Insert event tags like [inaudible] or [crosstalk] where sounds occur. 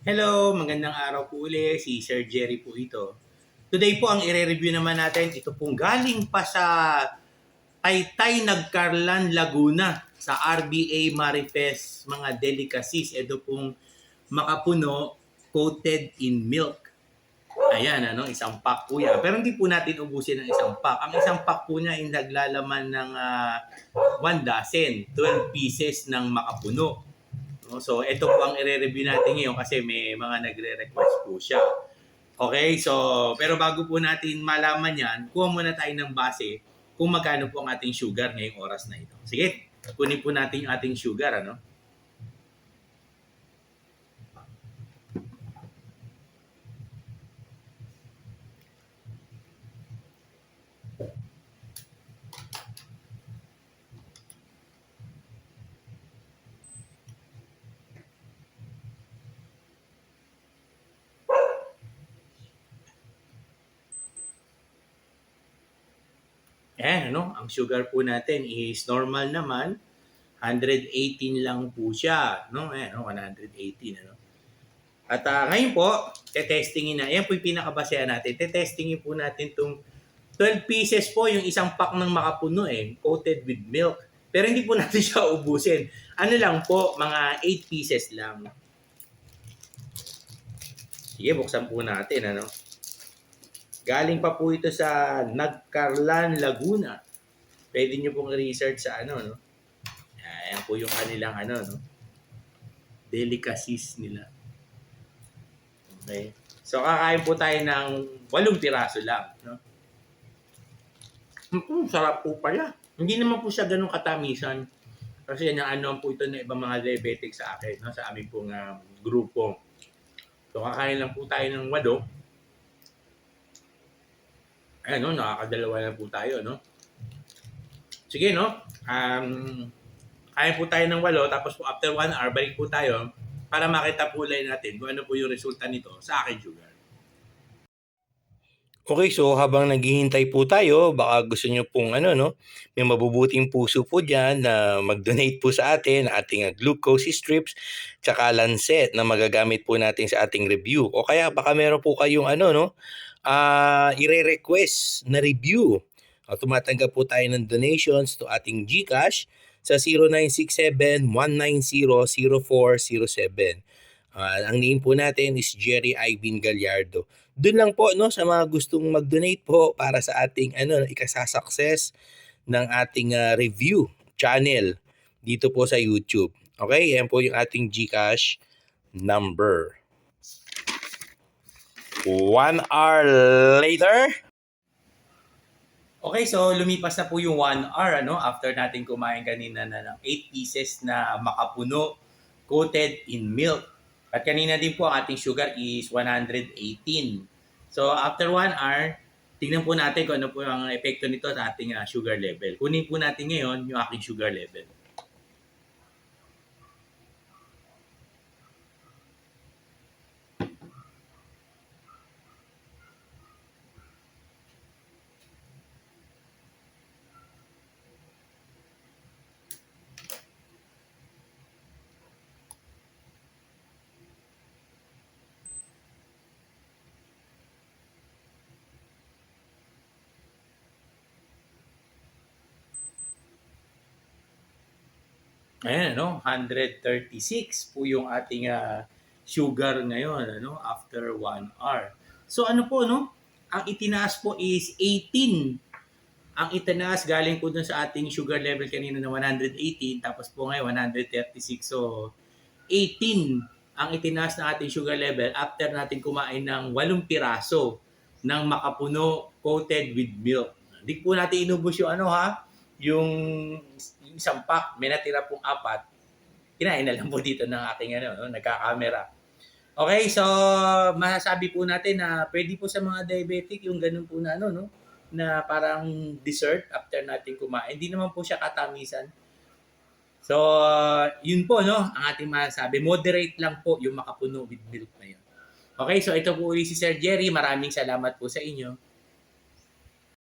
Hello, magandang araw po uli. Si Sir Jerry po ito. Today po ang ire-review naman natin, ito pong galing pa sa Taytay Nagcarlan, Laguna sa RBA Maripes mga delicacies. Ito pong makapuno coated in milk. Ayan, ano, isang pack po yan. Pero hindi po natin ubusin ng isang pack. Ang isang pack po niya ay naglalaman ng ah, one dozen, 12 pieces ng makapuno. So, ito po ang i-review natin ngayon kasi may mga nagre-request po siya. Okay, so, pero bago po natin malaman yan, kuha muna tayo ng base kung magkano po ang ating sugar ngayong oras na ito. Sige, kunin po natin ating sugar, ano? Ayan, ano, ang sugar po natin is normal naman. 118 lang po siya, no? Ayan, no, 118, ano. At ah, ngayon po, tetestingin na. Yan po yung pinakabasehan natin. Tetestingin po natin itong 12 pieces po, yung isang pack ng makapuno eh, coated with milk. Pero hindi po [laughs] natin siya ubusin. Ano lang po, mga 8 pieces lang. Sige, buksan po natin, ano. Galing pa po ito sa Nagcarlan, Laguna. Pwede nyo pong research sa ano, no? Ayan po yung kanilang ano, no? Delicacies nila. Okay. So, kakain po tayo ng walong piraso lang, no? Mm, sarap po pala. Hindi naman po siya ganun katamisan. Kasi yan ano po ito ng ibang mga diabetic sa akin, no? sa aming pong ah, grupo. So, kakain lang po tayo ng walo. Ayan, no? Nakakadalawa na po tayo, no? Sige, no? Um, kaya po tayo ng walo, tapos po after one hour, balik po tayo para makita po ulit natin kung ano po yung resulta nito sa akin sugar. Okay, so habang naghihintay po tayo, baka gusto nyo pong ano, no, may mabubuting puso po dyan na mag-donate po sa atin, ating uh, glucose strips, tsaka lancet na magagamit po natin sa ating review. O kaya baka meron po kayong ano, no, ah ire-request na review. O, tumatanggap po tayo ng donations to ating GCash sa 0967-190-0407. Ah, ang name po natin is Jerry Ivan Gallardo. Doon lang po no sa mga gustong mag-donate po para sa ating ano ikasasucess ng ating ah, review channel dito po sa YouTube. Okay, yan po yung ating GCash number. One hour later. Okay, so lumipas na po yung one hour ano, after natin kumain kanina na ng 8 pieces na makapuno coated in milk. At kanina din po ang ating sugar is 118. So after one hour, tingnan po natin kung ano po ang epekto nito sa ating ah, sugar level. Kunin po natin ngayon yung aking sugar level. Ayan, ano, 136 po yung ating ah, sugar ngayon, ano, after 1 hour. So ano po, no? Ang itinaas po is 18. Ang itinaas galing po dun sa ating sugar level kanina na 118, tapos po ngayon 136. So 18 ang itinaas ng ating sugar level after natin kumain ng 8 piraso ng makapuno coated with milk. Hindi po natin inubos yung ano ha, yung, isang pack, may natira pong apat, kinain na lang po dito ng aking ano, no, nagka-camera. Okay, so masasabi po natin na pwede po sa mga diabetic yung ganun po na ano, no, na parang dessert after natin kumain. Hindi naman po siya katamisan. So, yun po, no, ang ating masasabi. Moderate lang po yung makapuno with milk na yun. Okay, so ito po ulit si Sir Jerry. Maraming salamat po sa inyo.